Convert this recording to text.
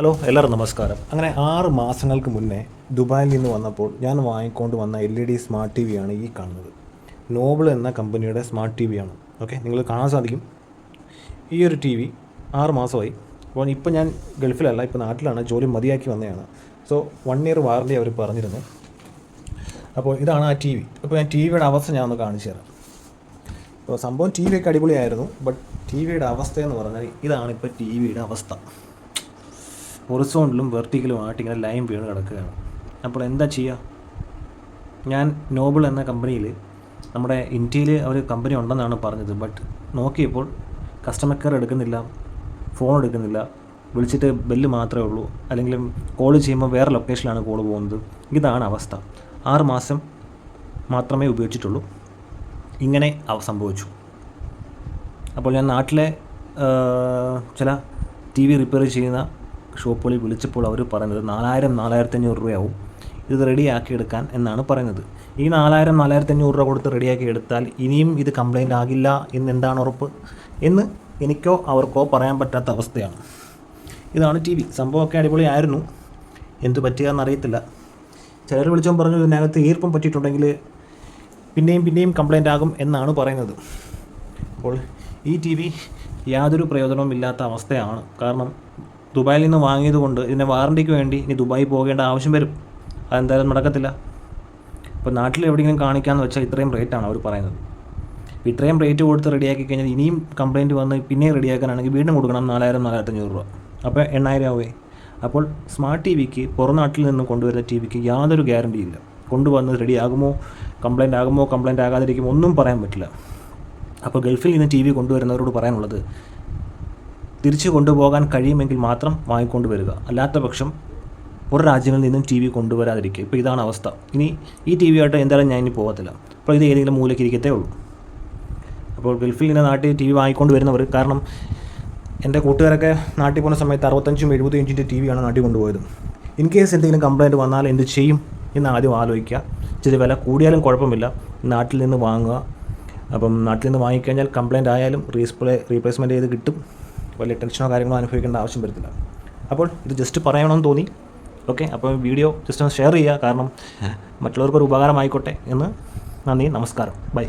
Hello എല്ലാവർക്കും നമസ്കാരം. അങ്ങനെ ആറ് മാസങ്ങൾക്ക് മുന്നേ ദുബായിൽ നിന്ന് വന്നപ്പോൾ ഞാൻ വാങ്ങിക്കൊണ്ട് വന്ന L E D smart T വിയാണ് ഈ കാണുന്നത്. നോബിൾ എന്ന കമ്പനിയുടെ സ്മാർട്ട് ടി വിയാണ് ഓക്കെ നിങ്ങൾ കാണാൻ സാധിക്കും. ഈ ഒരു ടി വി ആറ് മാസമായി. അപ്പോൾ ഇപ്പോൾ ഞാൻ ഗൾഫിലല്ല ഇപ്പോൾ നാട്ടിലാണ് ജോലി മതിയാക്കി വന്നതാണ്. സോ വൺ ഇയർ വാറണ്ടി അവർ പറഞ്ഞിരുന്നു. അപ്പോൾ ഇതാണ് ആ ടി വി. അപ്പോൾ ഞാൻ ടി വിയുടെ അവസ്ഥ ഞാൻ ഒന്ന് കാണിച്ചു തരാം. അപ്പോൾ സംഭവം ടി വി ഒക്കെ അടിപൊളിയായിരുന്നു ബട്ട് ടി വിയുടെ അവസ്ഥയെന്ന് പറഞ്ഞാൽ ഇതാണ് ഇപ്പോൾ ടി വിയുടെ അവസ്ഥ. ഹൊറിസോണ്ടിലും വെർട്ടിക്കലുമായിട്ട് ഇങ്ങനെ ലൈൻ വീണ് കിടക്കുകയാണ്. അപ്പോൾ എന്താ ചെയ്യുക ഞാൻ നോബിൾ എന്ന കമ്പനിയിൽ നമ്മുടെ ഇന്ത്യയിൽ ഒരു കമ്പനി ഉണ്ടെന്നാണ് പറഞ്ഞത്. ബട്ട് നോക്കിയപ്പോൾ കസ്റ്റമർ കെയർ എടുക്കുന്നില്ല ഫോൺ എടുക്കുന്നില്ല വിളിച്ചിട്ട് ബെല്ല് മാത്രമേ ഉള്ളൂ. അല്ലെങ്കിൽ കോൾ ചെയ്യുമ്പോൾ വേറെ ലൊക്കേഷനിലാണ് കോൾ പോകുന്നത്. ഇതാണ് അവസ്ഥ. ആറ് മാസം മാത്രമേ ഉപയോഗിച്ചിട്ടുള്ളൂ. ഇങ്ങനെ അവ സംഭവിച്ചു. അപ്പോൾ ഞാൻ നാട്ടിലെ ചില ടി വി റിപ്പയർ ചെയ്യുന്ന ഷോപ്പുകളിൽ വിളിച്ചപ്പോൾ അവർ പറഞ്ഞത് നാലായിരം നാലായിരത്തി അഞ്ഞൂറ് രൂപയാവും. ഇത് റെഡിയാക്കി എടുക്കാൻ എന്നാണ് പറയുന്നത്. ഈ നാലായിരം നാലായിരത്തി അഞ്ഞൂറ് രൂപ കൊടുത്ത് റെഡിയാക്കി എടുത്താൽ ഇനിയും ഇത് കംപ്ലൈന്റ് ആകില്ല എന്ന് എന്താണ് ഉറപ്പ്? എന്ന് എനിക്കോ അവർക്കോ പറയാൻ പറ്റാത്ത അവസ്ഥയാണ്. ഇതാണ് ടി വി. സംഭവമൊക്കെ അടിപൊളിയായിരുന്നു. എന്തു പറ്റുകയെന്നറിയത്തില്ല ചിലർ വിളിച്ചോ പറഞ്ഞു ഇതിനകത്ത് ഈർപ്പം പറ്റിയിട്ടുണ്ടെങ്കിൽ പിന്നെയും പിന്നെയും കംപ്ലൈന്റ് ആകും എന്നാണ് പറയുന്നത്. അപ്പോൾ ഈ ടി വി യാതൊരു പ്രയോജനവും ഇല്ലാത്ത അവസ്ഥയാണ്. കാരണം ദുബായിൽ നിന്ന് വാങ്ങിയത് കൊണ്ട് ഇതിന്റെ വാറണ്ടിക്ക് വേണ്ടി ഇനി ദുബായി പോകേണ്ട ആവശ്യം വരും. അതെന്തായാലും നടക്കത്തില്ല. ഇപ്പോൾ നാട്ടിൽ എവിടെയെങ്കിലും കാണിക്കാമെന്ന് വെച്ചാൽ ഇത്രയും റേറ്റാണ് അവർ പറയുന്നത്. ഇത്രയും റേറ്റ് കൊടുത്ത് റെഡിയാക്കി കഴിഞ്ഞാൽ ഇനിയും കംപ്ലയിന്റ് വന്ന് പിന്നെയും റെഡിയാക്കാനാണെങ്കിൽ വീണ്ടും കൊടുക്കണം നാലായിരം നാലായിരത്തഞ്ഞൂറ് രൂപ. അപ്പോൾ എണ്ണായിരം ആവേ അപ്പോൾ സ്മാർട്ട് ടി വിക്ക് പുറം നാട്ടിൽ നിന്ന് കൊണ്ടുവരുന്ന ടി വിക്ക് യാതൊരു ഗ്യാരണ്ടി ഇല്ല. കൊണ്ടുവന്ന് റെഡി ആകുമോ കംപ്ലയിന്റ് ആകുമോ കംപ്ലയിന്റ് ആകാതിരിക്കുമോ ഒന്നും പറയാൻ പറ്റില്ല. അപ്പോൾ ഗൾഫിൽ നിന്ന് ടി വി കൊണ്ടുവരുന്നവരോട് പറയാനുള്ളത് തിരിച്ചു കൊണ്ടുപോകാൻ കഴിയുമെങ്കിൽ മാത്രം വാങ്ങിക്കൊണ്ട് വരിക. അല്ലാത്ത പക്ഷം പുറ രാജ്യങ്ങളിൽ നിന്നും ടി വി കൊണ്ടുവരാതിരിക്കുക. ഇപ്പോൾ ഇതാണ് അവസ്ഥ. ഇനി ഈ ടി വി ആയിട്ട് എന്തായാലും ഞാൻ ഇനി പോകത്തില്ല. അപ്പോൾ ഇത് ഏതെങ്കിലും മൂലയ്ക്ക് ഇരിക്കത്തേ ഉള്ളൂ. അപ്പോൾ ഗൾഫിൽ നിന്ന് നാട്ടിൽ ടി വി വാങ്ങിക്കൊണ്ട് വരുന്നവർ കാരണം എന്റെ കൂട്ടുകാരൊക്കെ നാട്ടിൽ പോകുന്ന സമയത്ത് അറുപത്തഞ്ചും എഴുപതും ഇഞ്ചിന്റെ ടി വിയാണ് നാട്ടിൽ കൊണ്ടുപോയത്. ഇൻ കേസ് എന്തെങ്കിലും കംപ്ലയിന്റ് വന്നാൽ എന്ത് ചെയ്യും എന്ന് ആദ്യം ആലോചിക്കുക. ഇച്ചിരി വില കൂടിയാലും കുഴപ്പമില്ല. നാട്ടിൽ നിന്ന് വാങ്ങുക. അപ്പം നാട്ടിൽ നിന്ന് വാങ്ങിക്കഴിഞ്ഞാൽ കംപ്ലയിന്റ് ആയാലും റീസ്പ്ലേ റീപ്ലേസ്മെന്റ് ചെയ്ത് കിട്ടും. വലിയ ടെൻഷനോ കാര്യങ്ങളോ അനുഭവിക്കേണ്ട ആവശ്യം വരത്തില്ല. അപ്പോൾ ഇത് ജസ്റ്റ് പറയണമെന്ന് തോന്നി. ഓക്കെ അപ്പോൾ വീഡിയോ ജസ്റ്റ് ഒന്ന് ഷെയർ ചെയ്യുക. കാരണം മറ്റുള്ളവർക്കൊരു ഉപകാരമായിക്കോട്ടെ എന്ന് നന്ദി നമസ്കാരം. ബൈ